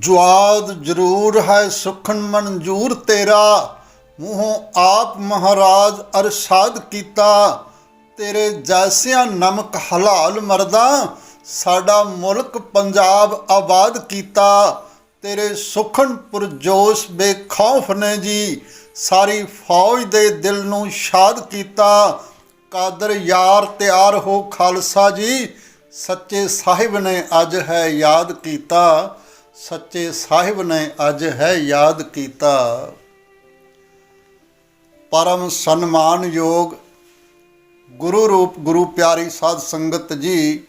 ਜਵਾਦ ਜ਼ਰੂਰ ਹੈ ਸੁਖਨ ਮਨਜੂਰ ਤੇਰਾ, ਮੂੰਹੋਂ ਆਪ ਮਹਾਰਾਜ ਅਰਸ਼ਾਦ ਕੀਤਾ। ਤੇਰੇ ਜੈਸਿਆਂ ਨਮਕ ਹਲਾਲ ਮਰਦਾ, ਸਾਡਾ ਮੁਲਕ ਪੰਜਾਬ ਆਬਾਦ ਕੀਤਾ। ਤੇਰੇ ਸੁਖਨ ਪੁਰਜੋਸ਼ ਬੇਖੌਫ ਨੇ ਜੀ, ਸਾਰੀ ਫੌਜ ਦੇ ਦਿਲ ਨੂੰ ਸ਼ਾਦ ਕੀਤਾ। ਕਾਦਰ ਯਾਰ ਤਿਆਰ ਹੋ ਖਾਲਸਾ ਜੀ, ਸੱਚੇ ਸਾਹਿਬ ਨੇ ਅੱਜ ਹੈ ਯਾਦ ਕੀਤਾ। ਸੱਚੇ ਸਾਹਿਬ ਨੇ ਅੱਜ ਹੈ ਯਾਦ ਕੀਤਾ। ਪਰਮ ਸਨਮਾਨਯੋਗ ਗੁਰੂ ਰੂਪ, ਗੁਰੂ ਪਿਆਰੀ ਸਾਧ ਸੰਗਤ ਜੀ,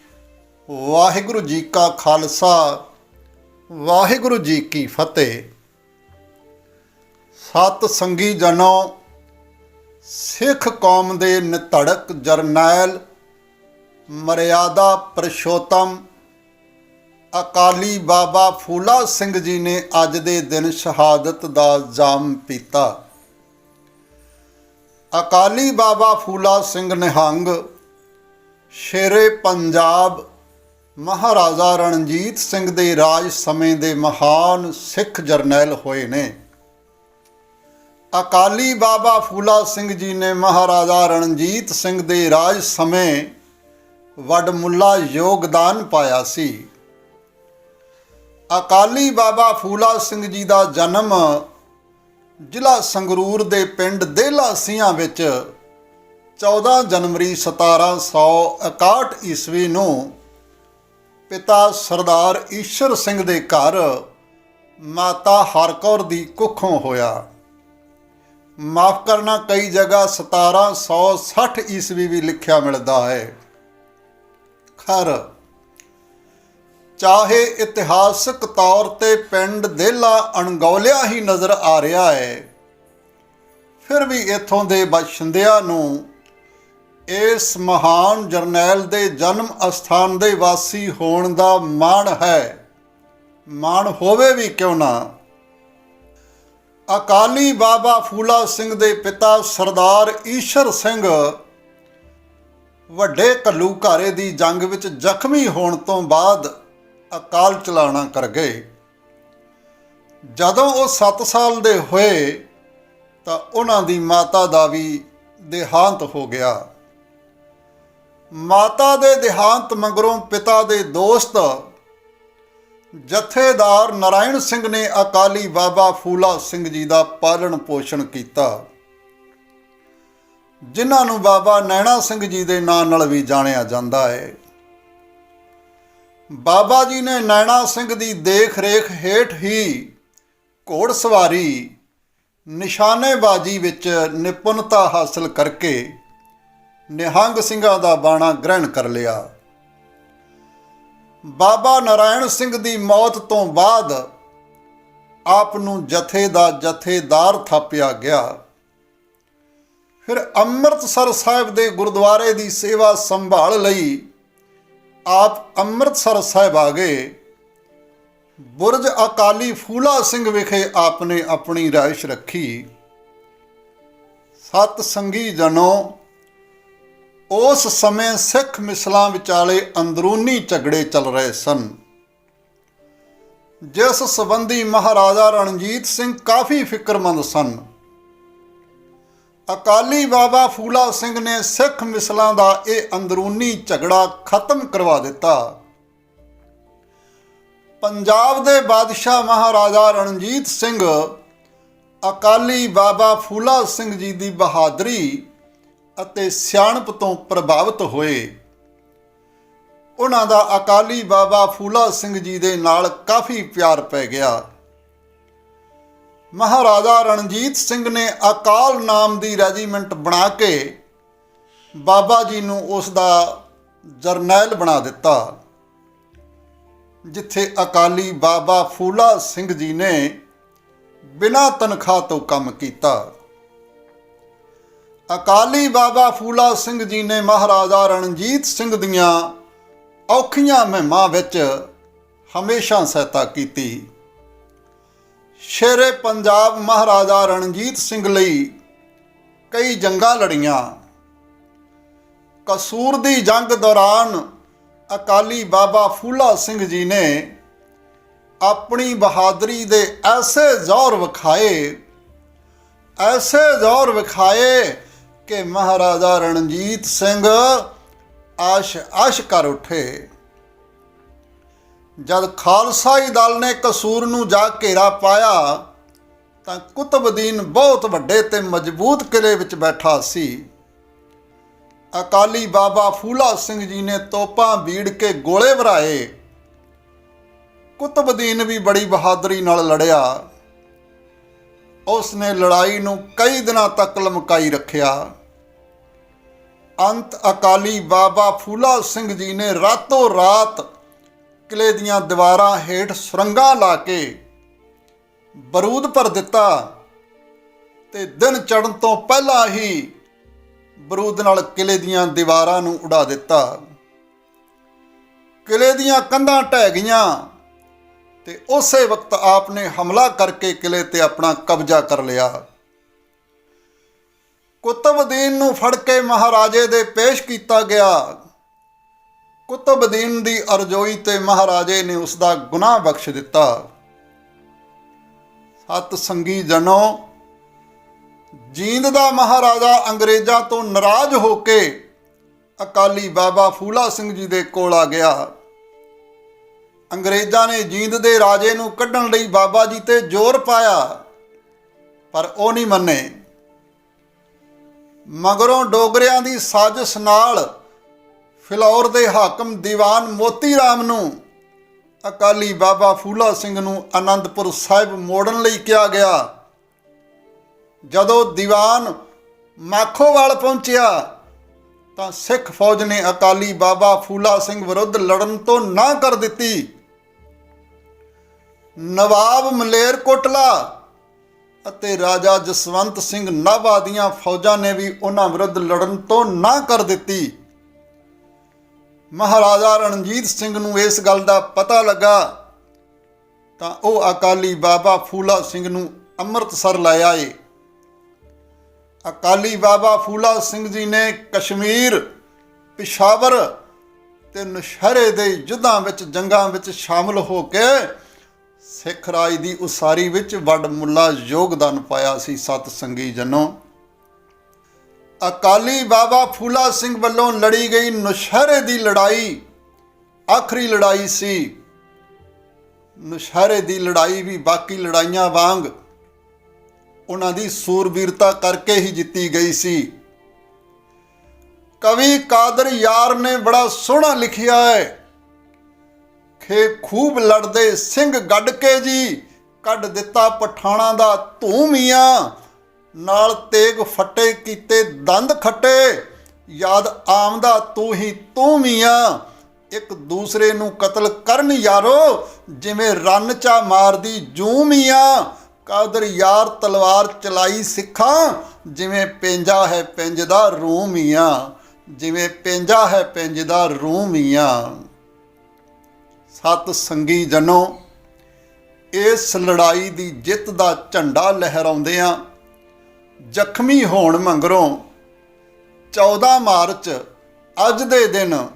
ਵਾਹਿਗੁਰੂ ਜੀ ਕਾ ਖਾਲਸਾ, ਵਾਹਿਗੁਰੂ ਜੀ ਕੀ ਫਤਿਹ। ਸਤ ਸੰਗੀ ਜਨੋ, ਸਿੱਖ ਕੌਮ ਦੇ ਨਿਤੜਕ ਜਰਨੈਲ ਮਰਿਆਦਾ ਪ੍ਰਸ਼ੋਤਮ ਅਕਾਲੀ ਬਾਬਾ ਫੂਲਾ ਸਿੰਘ ਜੀ ਨੇ ਅੱਜ ਦੇ ਦਿਨ ਸ਼ਹਾਦਤ ਦਾ ਜਾਮ ਪੀਤਾ। ਅਕਾਲੀ ਬਾਬਾ ਫੂਲਾ ਸਿੰਘ ਨਿਹੰਗ, ਸ਼ੇਰੇ ਪੰਜਾਬ ਮਹਾਰਾਜਾ ਰਣਜੀਤ ਸਿੰਘ ਦੇ ਰਾਜ ਸਮੇਂ ਦੇ ਮਹਾਨ ਸਿੱਖ ਜਰਨੈਲ ਹੋਏ ਨੇ। ਅਕਾਲੀ ਬਾਬਾ ਫੂਲਾ ਸਿੰਘ ਜੀ ਨੇ ਮਹਾਰਾਜਾ ਰਣਜੀਤ ਸਿੰਘ ਦੇ ਰਾਜ ਸਮੇਂ ਵੱਡਮੁੱਲਾ ਯੋਗਦਾਨ ਪਾਇਆ ਸੀ। ਅਕਾਲੀ ਬਾਬਾ ਫੂਲਾ ਸਿੰਘ ਜੀ ਦਾ ਜਨਮ ਜ਼ਿਲ੍ਹਾ ਸੰਗਰੂਰ ਦੇ ਪਿੰਡ ਦੇਲਾ ਸਿੰਘਾਂ ਵਿੱਚ 14 ਜਨਵਰੀ 1761 ਈਸਵੀ ਨੂੰ ਪਿਤਾ ਸਰਦਾਰ ਈਸ਼ਰ ਸਿੰਘ ਦੇ ਘਰ ਮਾਤਾ ਹਰਕੌਰ ਦੀ ਕੁੱਖੋਂ ਹੋਇਆ। ਮਾਫ ਕਰਨਾ ਕਈ ਜਗ੍ਹਾ 1760 ਈਸਵੀ ਵੀ ਲਿਖਿਆ ਮਿਲਦਾ ਹੈ। ਖਰ ਚਾਹੇ ਇਤਿਹਾਸਕ ਤੌਰ ਤੇ ਪਿੰਡ ਦੇਲਾ ਅਣਗੌਲਿਆ ਹੀ ਨਜ਼ਰ ਆ ਰਿਹਾ ਹੈ। ਫਿਰ ਵੀ ਇਥੋਂ ਦੇ ਬਸ਼ਿੰਦਿਆਂ ਨੂੰ ਇਸ ਮਹਾਨ ਜਰਨੈਲ ਦੇ ਜਨਮ ਅਸਥਾਨ ਦੇ ਵਾਸੀ ਹੋਣ ਦਾ ਮਾਣ ਹੈ। ਮਾਣ ਹੋਵੇ ਵੀ ਕਿਉਂ ਨਾ? ਅਕਾਲੀ ਬਾਬਾ ਫੂਲਾ ਸਿੰਘ ਦੇ ਪਿਤਾ ਸਰਦਾਰ ਈਸ਼ਰ ਸਿੰਘ ਵੱਡੇ ਕੱਲੂ ਘਾਰੇ ਦੀ ਜੰਗ ਵਿੱਚ ਜ਼ਖਮੀ ਹੋਣ ਤੋਂ ਬਾਅਦ ਅਕਾਲ ਚਲਾਣਾ ਕਰ ਗਏ। ਜਦੋਂ ਉਹ 7 ਸਾਲ ਦੇ ਹੋਏ, ਤਾਂ ਉਹਨਾਂ ਦੀ ਮਾਤਾ ਦਾ ਵੀ ਦੇਹਾਂਤ ਹੋ ਗਿਆ। ਮਾਤਾ ਦੇ ਦੇਹਾਂਤ ਮਗਰੋਂ ਪਿਤਾ ਦੇ ਦੋਸਤ ਜਥੇਦਾਰ ਨਰਾਇਣ ਸਿੰਘ ਨੇ ਅਕਾਲੀ ਬਾਬਾ ਫੂਲਾ ਸਿੰਘ ਜੀ ਦਾ ਪਾਲਣ ਪੋਸ਼ਣ ਕੀਤਾ। ਜਿਨ੍ਹਾਂ ਨੂੰ ਬਾਬਾ ਨੈਣਾ ਸਿੰਘ ਜੀ ਦੇ ਨਾਂ ਨਾਲ ਵੀ ਜਾਣਿਆ ਜਾਂਦਾ ਹੈ। ਬਾਬਾ ਜੀ ਨੇ ਨੈਣਾ ਸਿੰਘ ਦੀ ਦੇਖ ਰੇਖ ਹੇਠ ਹੀ ਘੋੜ ਸਵਾਰੀ ਨਿਸ਼ਾਨੇਬਾਜ਼ੀ ਵਿੱਚ ਨਿਪੁੰਨਤਾ ਹਾਸਲ ਕਰਕੇ ਨਿਹੰਗ ਸਿੰਘਾਂ ਦਾ ਬਾਣਾ ਗ੍ਰਹਿਣ ਕਰ ਲਿਆ। ਬਾਬਾ ਨਰਾਇਣ ਸਿੰਘ ਦੀ ਮੌਤ ਤੋਂ ਬਾਅਦ ਆਪ ਨੂੰ ਜਥੇ ਦਾ ਜਥੇਦਾਰ ਥਾਪਿਆ ਗਿਆ। ਫਿਰ ਅੰਮ੍ਰਿਤਸਰ ਸਾਹਿਬ ਦੇ ਗੁਰਦੁਆਰੇ ਦੀ ਸੇਵਾ ਸੰਭਾਲ ਲਈ ਆਪ ਅੰਮ੍ਰਿਤਸਰ ਸਾਹਿਬ ਆ ਗਏ। ਬੁਰਜ ਅਕਾਲੀ ਫੂਲਾ ਸਿੰਘ ਵਿਖੇ ਆਪ ਨੇ ਆਪਣੀ ਰਾਇਸ਼ ਰੱਖੀ। ਸਤ ਸੰਗੀ ਜਨੋ, ਉਸ ਸਮੇਂ ਸਿੱਖ ਮਿਸਲਾਂ ਵਿਚਾਲੇ ਅੰਦਰੂਨੀ ਝਗੜੇ ਚੱਲ ਰਹੇ ਸਨ। ਜਿਸ ਸੰਬੰਧੀ ਮਹਾਰਾਜਾ ਰਣਜੀਤ ਸਿੰਘ ਕਾਫੀ ਫਿਕਰਮੰਦ ਸਨ। ਅਕਾਲੀ ਬਾਬਾ ਫੂਲਾ ਸਿੰਘ ਨੇ ਸਿੱਖ ਮਿਸਲਾਂ ਦਾ ਇਹ ਅੰਦਰੂਨੀ ਝਗੜਾ ਖਤਮ ਕਰਵਾ ਦਿੱਤਾ। ਪੰਜਾਬ ਦੇ ਬਾਦਸ਼ਾਹ ਮਹਾਰਾਜਾ ਰਣਜੀਤ ਸਿੰਘ, ਅਕਾਲੀ ਬਾਬਾ ਫੂਲਾ ਸਿੰਘ ਜੀ ਦੀ ਬਹਾਦਰੀ ਅਤੇ ਸਿਆਣਪ ਤੋਂ ਪ੍ਰਭਾਵਿਤ ਹੋਏ। ਉਹਨਾਂ ਦਾ ਅਕਾਲੀ ਬਾਬਾ ਫੂਲਾ ਸਿੰਘ ਜੀ ਦੇ ਨਾਲ ਕਾਫੀ ਪਿਆਰ ਪੈ ਗਿਆ। ਮਹਾਰਾਜਾ ਰਣਜੀਤ ਸਿੰਘ ਨੇ ਅਕਾਲ ਨਾਮ ਦੀ ਰੈਜੀਮੈਂਟ ਬਣਾ ਕੇ ਬਾਬਾ ਜੀ ਨੂੰ ਉਸ ਦਾ ਜਰਨੈਲ ਬਣਾ ਦਿੱਤਾ, ਜਿੱਥੇ ਅਕਾਲੀ ਬਾਬਾ ਫੂਲਾ ਸਿੰਘ ਜੀ ਨੇ ਬਿਨਾਂ ਤਨਖਾਹ ਤੋਂ ਕੰਮ ਕੀਤਾ। ਅਕਾਲੀ ਬਾਬਾ ਫੂਲਾ ਸਿੰਘ ਜੀ ਨੇ ਮਹਾਰਾਜਾ ਰਣਜੀਤ ਸਿੰਘ ਦੀਆਂ ਔਖੀਆਂ ਮਹਿਮਾਂ ਵਿੱਚ ਹਮੇਸ਼ਾ ਸਹਾਇਤਾ ਕੀਤੀ। ਸ਼ੇਰੇ ਪੰਜਾਬ ਮਹਾਰਾਜਾ ਰਣਜੀਤ ਸਿੰਘ ਲਈ ਕਈ ਜੰਗਾਂ ਲੜੀਆਂ। ਕਸੂਰ ਦੀ ਜੰਗ ਦੌਰਾਨ ਅਕਾਲੀ ਬਾਬਾ ਫੂਲਾ ਸਿੰਘ ਜੀ ਨੇ ਆਪਣੀ ਬਹਾਦਰੀ ਦੇ ਐਸੇ ਜ਼ੋਰ ਵਿਖਾਏ, ਐਸੇ ਜ਼ੋਰ ਵਿਖਾਏ ਕਿ ਮਹਾਰਾਜਾ ਰਣਜੀਤ ਸਿੰਘ ਆਸ਼ ਆਸ਼ ਕਰ ਉੱਠੇ। ਜਦ ਖਾਲਸਾਈ ਦਲ ਨੇ ਕਸੂਰ ਨੂੰ ਜਾ ਘੇਰਾ ਪਾਇਆ, ਤਾਂ ਕੁਤਬਦੀਨ ਬਹੁਤ ਵੱਡੇ ਤੇ ਮਜ਼ਬੂਤ ਕਿਲੇ ਵਿੱਚ ਬੈਠਾ ਸੀ। ਅਕਾਲੀ ਬਾਬਾ ਫੂਲਾ ਸਿੰਘ ਜੀ ਨੇ ਤੋਪਾਂ ਬੀੜ ਕੇ ਗੋਲੇ ਵਰਾਏ। ਕੁਤਬਦੀਨ ਵੀ ਬੜੀ ਬਹਾਦਰੀ ਨਾਲ ਲੜਿਆ। ਉਸ ਨੇ ਲੜਾਈ ਨੂੰ ਕਈ ਦਿਨਾਂ ਤੱਕ ਲਮਕਾਈ ਰੱਖਿਆ। ਅੰਤ ਅਕਾਲੀ ਬਾਬਾ ਫੂਲਾ ਸਿੰਘ ਜੀ ਨੇ ਰਾਤੋਂ ਰਾਤ ਕਿਲੇ ਦੀਆਂ ਦੀਵਾਰਾਂ ਹੇਠ ਸੁਰੰਗਾਂ ਲਾ ਕੇ ਬਰੂਦ ਭਰ ਦਿੱਤਾ ਤੇ ਦਿਨ ਚੜ੍ਹਨ ਤੋਂ ਪਹਿਲਾਂ ਹੀ ਬਰੂਦ ਨਾਲ ਕਿਲੇ ਦੀਆਂ ਦੀਵਾਰਾਂ ਨੂੰ ਉਡਾ ਦਿੱਤਾ। ਕਿਲੇ ਦੀਆਂ ਕੰਧਾਂ ਢਹਿ ਗਈਆਂ ਤੇ ਉਸੇ ਵਕਤ ਆਪ ਨੇ ਹਮਲਾ ਕਰਕੇ ਕਿਲੇ ਤੇ ਆਪਣਾ ਕਬਜ਼ਾ ਕਰ ਲਿਆ। ਕੁਤਬਦੀਨ ਨੂੰ ਫੜ ਕੇ ਮਹਾਰਾਜੇ ਦੇ ਪੇਸ਼ ਕੀਤਾ ਗਿਆ। ਕੁਤਬਦੀਨ ਦੀ ਅਰਜ਼ੋਈ ਤੇ ਮਹਾਰਾਜੇ ਨੇ ਉਸ ਦਾ ਗੁਨਾਹ ਬਖਸ਼ ਦਿੱਤਾ। ਸਤ ਸੰਗੀ ਜਨੋ ਜੀਂਦ ਦਾ ਮਹਾਰਾਜਾ ਅੰਗਰੇਜ਼ਾਂ ਤੋਂ ਨਾਰਾਜ਼ ਹੋ ਕੇ ਅਕਾਲੀ ਬਾਬਾ ਫੂਲਾ ਸਿੰਘ ਜੀ ਦੇ ਕੋਲ ਆ ਗਿਆ। ਅੰਗਰੇਜ਼ਾਂ ਨੇ ਜੀਂਦ ਦੇ ਰਾਜੇ ਨੂੰ ਕੱਢਣ ਲਈ ਬਾਬਾ ਜੀ ਤੇ ਜ਼ੋਰ ਪਾਇਆ, ਪਰ ਉਹ ਨਹੀਂ ਮੰਨੇ। ਮਗਰੋਂ ਡੋਗਰਿਆਂ ਦੀ ਸਾਜ਼ਿਸ਼ ਨਾਲ ਫਿਲੌਰ ਦੇ ਹਾਕਮ ਦੀਵਾਨ ਮੋਤੀ ਰਾਮ ਨੂੰ ਅਕਾਲੀ ਬਾਬਾ ਫੂਲਾ ਸਿੰਘ ਨੂੰ ਆਨੰਦਪੁਰ ਸਾਹਿਬ ਮੋੜਨ ਲਈ ਕਿਹਾ ਗਿਆ। ਜਦੋਂ ਦੀਵਾਨ ਮਾਖੋਵਾਲ ਪਹੁੰਚਿਆ, ਤਾਂ ਸਿੱਖ ਫੌਜ ਨੇ ਅਕਾਲੀ ਬਾਬਾ ਫੂਲਾ ਸਿੰਘ ਵਿਰੁੱਧ ਲੜਨ ਤੋਂ ਨਾ ਕਰ ਦਿੱਤੀ। ਨਵਾਬ ਮਲੇਰ ਕੋਟਲਾ ਅਤੇ ਰਾਜਾ ਜਸਵੰਤ ਸਿੰਘ ਨਾਭਾ ਦੀਆਂ ਫੌਜਾਂ ਨੇ ਵੀ ਉਹਨਾਂ ਵਿਰੁੱਧ ਲੜਨ ਤੋਂ ਨਾ ਕਰ ਦਿੱਤੀ। ਮਹਾਰਾਜਾ ਰਣਜੀਤ ਸਿੰਘ ਨੂੰ ਇਸ ਗੱਲ ਦਾ ਪਤਾ ਲੱਗਾ ਤਾਂ ਉਹ ਅਕਾਲੀ ਬਾਬਾ ਫੂਲਾ ਸਿੰਘ ਨੂੰ ਅੰਮ੍ਰਿਤਸਰ ਲੈ ਆਏ। ਅਕਾਲੀ ਬਾਬਾ ਫੂਲਾ ਸਿੰਘ ਜੀ ਨੇ ਕਸ਼ਮੀਰ, ਪਿਸ਼ਾਵਰ ਤੇ ਨਸ਼ਹਿਰੇ ਦੇ ਯੁੱਧਾਂ ਵਿੱਚ, ਜੰਗਾਂ ਵਿੱਚ ਸ਼ਾਮਲ ਹੋ ਕੇ ਸਿੱਖ ਰਾਜ ਦੀ ਉਸਾਰੀ ਵਿੱਚ ਵੱਡ ਮੁੱਲਾ ਯੋਗਦਾਨ ਪਾਇਆ ਸੀ। ਸਤ ਸੰਗੀ ਜਨੋ ਅਕਾਲੀ ਬਾਬਾ ਫੂਲਾ ਸਿੰਘ ਵੱਲੋਂ ਲੜੀ ਗਈ ਨੁਸ਼ਹਿਰੇ ਦੀ ਲੜਾਈ। ਆਖਰੀ ਲੜਾਈ ਸੀ। ਨੁਸ਼ਹਿਰੇ ਦੀ ਲੜਾਈ ਵੀ ਬਾਕੀ ਲੜਾਈਆਂ ਵਾਂਗ ਉਹਨਾਂ ਦੀ ਸੂਰਬੀਰਤਾ ਕਰਕੇ ਹੀ ਜਿੱਤੀ ਗਈ ਸੀ। ਕਵੀ ਕਾਦਰ ਯਾਰ ਨੇ ਬੜਾ ਸੋਹਣਾ ਲਿਖਿਆ ਹੈ। ਖੇ ਖੂਬ ਲੜਦੇ ਸਿੰਘ ਗੱਡ ਕੇ ਜੀ, ਕੱਢ ਦਿੱਤਾ ਪਠਾਣਾ ਦਾ ਧੂਮੀਆਂ ਨਾਲ ਤੇਗ ਫੱਟੇ ਕੀਤੇ ਦੰਦ ਖੱਟੇ। ਯਾਦ ਆਮਦਾ ਤੂੰ ਹੀ ਤੂੰ ਮੀਆਂ ਇੱਕ ਦੂਸਰੇ ਨੂੰ ਕਤਲ ਕਰਨ ਯਾਰੋ, ਜਿਵੇਂ ਰੰਨ ਚਾ ਮਾਰਦੀ ਜੂ ਮੀਆਂ ਕਾਦਰ ਯਾਰ ਤਲਵਾਰ ਚਲਾਈ ਸਿੱਖਾਂ, ਜਿਵੇਂ ਪੈਂਜਾ ਹੈ ਪਿੰਜ ਦਾ ਰੂਮੀਆਂ ਜਿਵੇਂ ਪੈਂਜਾ ਹੈ ਪਿੰਜ ਦਾ ਰੂਮੀਆਂ ਸਤ ਸੰਗੀ ਜਨੋ, ਇਸ ਲੜਾਈ ਦੀ ਜਿੱਤ ਦਾ ਝੰਡਾ ਲਹਿਰਾਉਂਦਿਆਂ ਜ਼ਖਮੀ ਹੋਣ ਮੰਗਰੋਂ 14 ਮਾਰਚ ਅੱਜ ਦੇ ਦਿਨ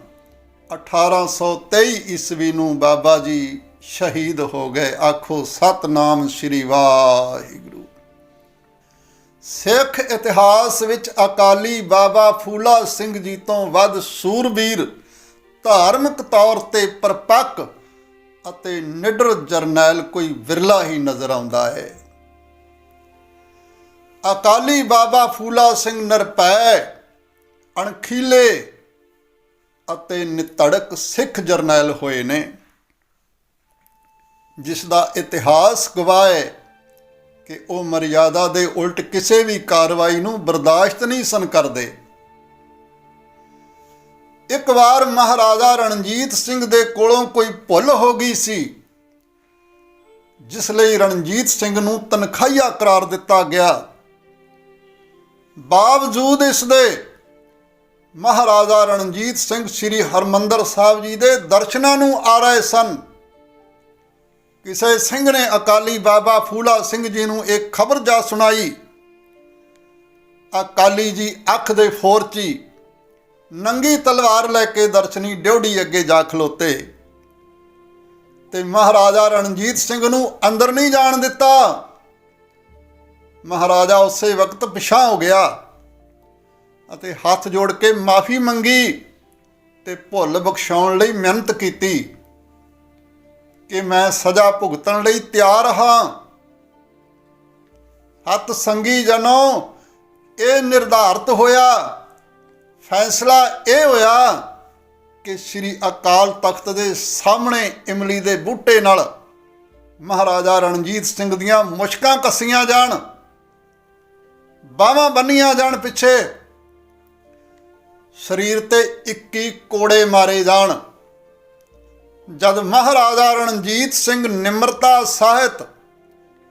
1823 ਈਸਵੀ ਨੂੰ ਬਾਬਾ ਜੀ ਸ਼ਹੀਦ ਹੋ ਗਏ। ਆਖੋ, ਸਤਨਾਮ ਸ੍ਰੀ ਵਾਹਿਗੁਰੂ। ਸਿੱਖ ਇਤਿਹਾਸ ਵਿੱਚ ਅਕਾਲੀ ਬਾਬਾ ਫੂਲਾ ਸਿੰਘ ਜੀ ਤੋਂ ਵੱਧ ਸੂਰਬੀਰ ਧਾਰਮਿਕ ਤੌਰ ਤੇ ਪਰਪੱਕ ਅਤੇ ਨਿਡਰ ਜਰਨੈਲ ਕੋਈ ਵਿਰਲਾ ਹੀ ਨਜ਼ਰ ਆਉਂਦਾ ਹੈ। ਅਕਾਲੀ ਬਾਬਾ ਫੂਲਾ ਸਿੰਘ ਨਰਪੈ, ਅਣਖੀਲੇ ਅਤੇ ਨਿਤੜਕ ਸਿੱਖ ਜਰਨੈਲ ਹੋਏ ਨੇ, ਜਿਸ ਦਾ ਇਤਿਹਾਸ ਗਵਾਹ ਹੈ ਕਿ ਉਹ ਮਰਿਆਦਾ ਦੇ ਉਲਟ ਕਿਸੇ ਵੀ ਕਾਰਵਾਈ ਨੂੰ ਬਰਦਾਸ਼ਤ ਨਹੀਂ ਸਨ ਕਰਦੇ। ਇੱਕ ਵਾਰ ਮਹਾਰਾਜਾ ਰਣਜੀਤ ਸਿੰਘ ਦੇ ਕੋਲੋਂ ਕੋਈ ਭੁੱਲ ਹੋ ਗਈ ਸੀ, ਜਿਸ ਲਈ ਰਣਜੀਤ ਸਿੰਘ ਨੂੰ ਤਨਖਾਹੀਆ ਕਰਾਰ ਦਿੱਤਾ ਗਿਆ। ਬਾਵਜੂਦ ਇਸ ਦੇ ਮਹਾਰਾਜਾ ਰਣਜੀਤ ਸਿੰਘ ਸ੍ਰੀ ਹਰਮੰਦਰ ਸਾਹਿਬ ਜੀ ਦੇ ਦਰਸ਼ਨਾਂ ਨੂੰ ਆ ਰਹੇ ਸਨ। ਕਿਸੇ ਸਿੰਘ ਨੇ ਅਕਾਲੀ ਬਾਬਾ ਫੂਲਾ ਸਿੰਘ ਜੀ ਨੂੰ ਇੱਕ ਖਬਰ ਜਾ ਸੁਣਾਈ। ਅਕਾਲੀ ਜੀ ਅੱਖ ਦੇ ਫੋਰਚੀ ਨੰਗੀ ਤਲਵਾਰ ਲੈ ਕੇ ਦਰਸ਼ਨੀ ਡਿਉੜੀ ਅੱਗੇ ਜਾ ਖਲੋਤੇ ਤੇ ਮਹਾਰਾਜਾ ਰਣਜੀਤ ਸਿੰਘ ਨੂੰ ਅੰਦਰ ਨਹੀਂ ਜਾਣ ਦਿੱਤਾ। ਮਹਾਰਾਜਾ ਉਸੇ ਵਕਤ ਪਿਛਾਂ ਹੋ ਗਿਆ ਅਤੇ ਹੱਥ ਜੋੜ ਕੇ ਮਾਫੀ ਮੰਗੀ ਤੇ ਭੁੱਲ ਬਖਸ਼ਾਉਣ ਲਈ ਮਿਹਨਤ ਕੀਤੀ ਕਿ ਮੈਂ ਸਜ਼ਾ ਭੁਗਤਣ ਲਈ ਤਿਆਰ ਹਾਂ। ਹੱਥ ਸੰਗੀ ਜਨੋ, ਇਹ ਨਿਰਧਾਰਤ ਹੋਇਆ। ਫੈਸਲਾ ਇਹ ਹੋਇਆ ਕਿ ਸ੍ਰੀ ਅਕਾਲ ਤਖਤ ਦੇ ਸਾਹਮਣੇ ਇਮਲੀ ਦੇ ਬੂਟੇ ਨਾਲ ਮਹਾਰਾਜਾ ਰਣਜੀਤ ਸਿੰਘ ਦੀਆਂ ਮੁਸ਼ਕਾਂ ਕੱਸੀਆਂ ਜਾਣ। ਬਾਹਾਂ ਬੰਨੀਆਂ ਜਾਣ ਪਿੱਛੇ। ਸਰੀਰ ਤੇ 21 ਕੋੜੇ ਮਾਰੇ ਜਾਣ। ਜਦ ਮਹਾਰਾਜਾ ਰਣਜੀਤ ਸਿੰਘ ਨਿਮਰਤਾ ਸਾਹਿਤ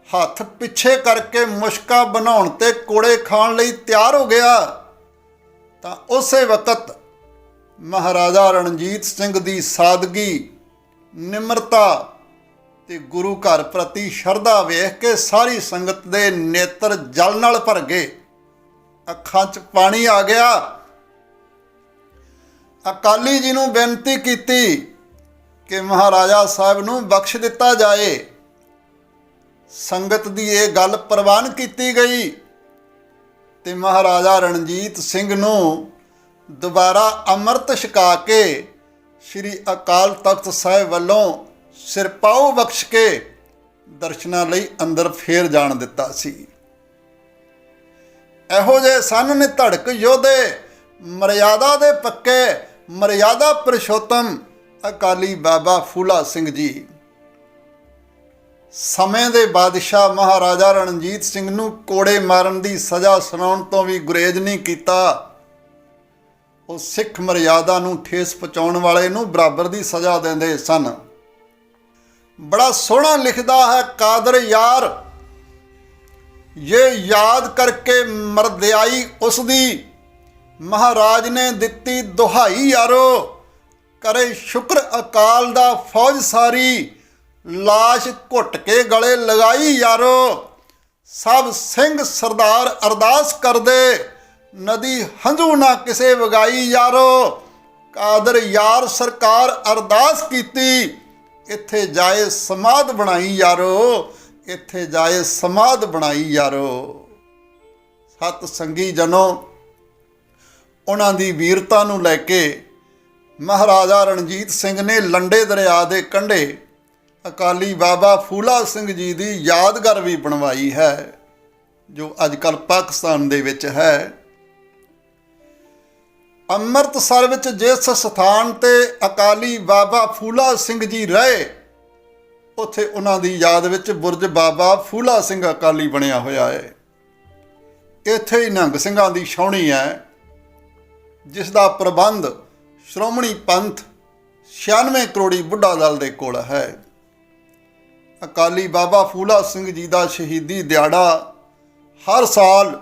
ਹੱਥ ਪਿੱਛੇ ਕਰਕੇ ਮੁਸ਼ਕਾ ਬਣਾਉਣ ਤੇ ਕੋੜੇ ਖਾਣ ਲਈ ਤਿਆਰ ਹੋ ਗਿਆ, ਤਾਂ ਉਸੇ ਵਕਤ ਮਹਾਰਾਜਾ ਰਣਜੀਤ ਸਿੰਘ ਦੀ ਸਾਦਗੀ, ਨਿਮਰਤਾ ਤੇ ਗੁਰੂ ਘਰ ਪ੍ਰਤੀ ਸ਼ਰਧਾ ਵੇਖ ਕੇ ਸਾਰੀ ਸੰਗਤ ਦੇ ਨੇਤਰ ਜਲ ਨਾਲ ਭਰ ਗਏ। ਅੱਖਾਂ 'ਚ ਪਾਣੀ ਆ ਗਿਆ। ਅਕਾਲੀ ਜੀ ਨੂੰ ਬੇਨਤੀ ਕੀਤੀ ਕਿ ਮਹਾਰਾਜਾ ਸਾਹਿਬ ਨੂੰ ਬਖਸ਼ ਦਿੱਤਾ ਜਾਏ। ਸੰਗਤ ਦੀ ਇਹ ਗੱਲ ਪ੍ਰਵਾਨ ਕੀਤੀ ਗਈ ਤੇ ਮਹਾਰਾਜਾ ਰਣਜੀਤ ਸਿੰਘ ਨੂੰ ਦੁਬਾਰਾ ਅੰਮ੍ਰਿਤ ਛਕਾ ਕੇ ਸ੍ਰੀ ਅਕਾਲ ਤਖਤ ਸਾਹਿਬ ਵੱਲੋਂ ਸਿਰਪਾਉ ਬਖਸ਼ ਕੇ ਦਰਸ਼ਨਾਂ ਲਈ ਅੰਦਰ ਫੇਰ ਜਾਣ ਦਿੱਤਾ ਸੀ। ਇਹੋ ਜੇ ਸਨ ਨੇ ਧੜਕ ਯੋਧੇ, ਮਰਿਆਦਾ ਦੇ ਪੱਕੇ, ਮਰਿਆਦਾ ਪੁਰਸ਼ੋਤਮ, ਅਕਾਲੀ ਬਾਬਾ ਫੂਲਾ ਸਿੰਘ ਜੀ। ਸਮੇਂ ਦੇ ਬਾਦਸ਼ਾਹ ਮਹਾਰਾਜਾ ਰਣਜੀਤ ਸਿੰਘ ਨੂੰ ਕੋੜੇ ਮਾਰਨ ਦੀ ਸਜ਼ਾ ਸੁਣਾਉਣ ਤੋਂ ਵੀ ਗੁਰੇਜ਼ ਨਹੀਂ ਕੀਤਾ। ਉਹ ਸਿੱਖ ਮਰਿਆਦਾ ਨੂੰ ਠੇਸ ਪਹੁੰਚਾਉਣ ਵਾਲੇ ਨੂੰ ਬਰਾਬਰ ਦੀ ਸਜ਼ਾ ਦਿੰਦੇ ਸਨ। ਬੜਾ ਸੋਹਣਾ ਲਿਖਦਾ ਹੈ, ਕਾਦਰ ਯਾਰ ਇਹ ਯਾਦ ਕਰਕੇ ਮਰਦਿਆਈ ਉਸ ਦੀ ਮਹਾਰਾਜ ਨੇ ਦਿੱਤੀ ਦੁਹਾਈ ਯਾਰੋ, ਕਰੇ ਸ਼ੁਕਰ ਅਕਾਲ ਦਾ ਫੌਜ ਸਾਰੀ, ਲਾਸ਼ ਘੁੱਟ ਕੇ ਗਲੇ ਲਗਾਈ ਯਾਰੋ, ਸਭ ਸਿੰਘ ਸਰਦਾਰ ਅਰਦਾਸ ਕਰਦੇ, ਨਦੀ ਹੰਝੂ ਨਾ ਕਿਸੇ ਵਗਾਈ ਯਾਰੋ, ਕਾਦਰ ਯਾਰ ਸਰਕਾਰ ਅਰਦਾਸ ਕੀਤੀ ਇੱਥੇ ਜਾਏ ਸਮਾਧ ਬਣਾਈ ਯਾਰੋ, ਇੱਥੇ ਜਾਏ ਸਮਾਧ ਬਣਾਈ ਯਾਰੋ। ਸਤ ਸੰਗੀ ਜਨੋ, ਉਹਨਾਂ ਦੀ ਵੀਰਤਾ ਨੂੰ ਲੈ ਕੇ ਮਹਾਰਾਜਾ ਰਣਜੀਤ ਸਿੰਘ ਨੇ ਲੰਡੇ ਦਰਿਆ ਦੇ ਕੰਢੇ ਅਕਾਲੀ ਬਾਬਾ ਫੂਲਾ ਸਿੰਘ ਜੀ ਦੀ ਯਾਦਗਾਰ ਵੀ ਬਣਵਾਈ ਹੈ, ਜੋ ਅੱਜ ਕੱਲ ਪਾਕਿਸਤਾਨ ਦੇ ਵਿੱਚ ਹੈ। ਅੰਮ੍ਰਿਤਸਰ ਵਿੱਚ ਜਿਸ ਸਥਾਨ ਤੇ ਅਕਾਲੀ ਬਾਬਾ ਫੂਲਾ ਸਿੰਘ ਜੀ ਰਹੇ, ਉੱਥੇ ਉਹਨਾਂ ਦੀ ਯਾਦ ਵਿੱਚ ਬੁਰਜ ਬਾਬਾ ਫੂਲਾ ਸਿੰਘ ਅਕਾਲੀ ਬਣਿਆ ਹੋਇਆ ਹੈ। ਇੱਥੇ ਹੀ ਨੰਗ ਸਿੰਘਾਂ ਦੀ ਛਾਉਣੀ ਹੈ ਜਿਸ ਦਾ ਪ੍ਰਬੰਧ ਸ਼੍ਰੋਮਣੀ ਪੰਥ 96 ਕਰੋੜੀ ਬੁੱਢਾ ਦਲ ਦੇ ਕੋਲ ਹੈ। ਅਕਾਲੀ ਬਾਬਾ ਫੂਲਾ ਸਿੰਘ ਜੀ ਦਾ ਸ਼ਹੀਦੀ ਦਿਹਾੜਾ ਹਰ ਸਾਲ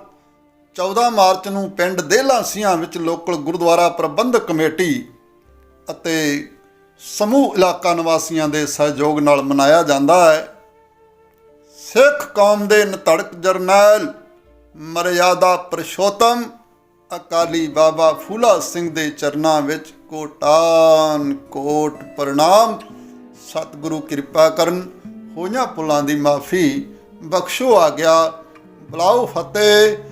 14 ਮਾਰਚ ਨੂੰ ਪਿੰਡ ਦੇਲਾਸੀਆਂ ਵਿੱਚ ਲੋਕਲ ਗੁਰਦੁਆਰਾ ਪ੍ਰਬੰਧਕ ਕਮੇਟੀ ਅਤੇ ਸਮੂਹ ਇਲਾਕਾ ਨਿਵਾਸੀਆਂ ਦੇ ਸਹਿਯੋਗ ਨਾਲ ਮਨਾਇਆ ਜਾਂਦਾ ਹੈ। ਸਿੱਖ ਕੌਮ ਦੇ ਨਤੜਕ ਜਰਨੈਲ ਮਰਿਆਦਾ ਪ੍ਰਸ਼ੋਤਮ, ਅਕਾਲੀ ਬਾਬਾ ਫੂਲਾ ਸਿੰਘ ਦੇ ਚਰਨਾਂ ਵਿੱਚ ਕੋਟਾਨ ਕੋਟ ਪ੍ਰਣਾਮ। ਸਤਿਗੁਰੂ ਕਿਰਪਾ ਕਰਨ, ਹੋਈਆਂ ਪੁਲਾਂ ਦੀ ਮਾਫੀ ਬਖਸ਼ੋ ਆ ਗਿਆ। ਬੁਲਾਓ ਫਤਿਹ।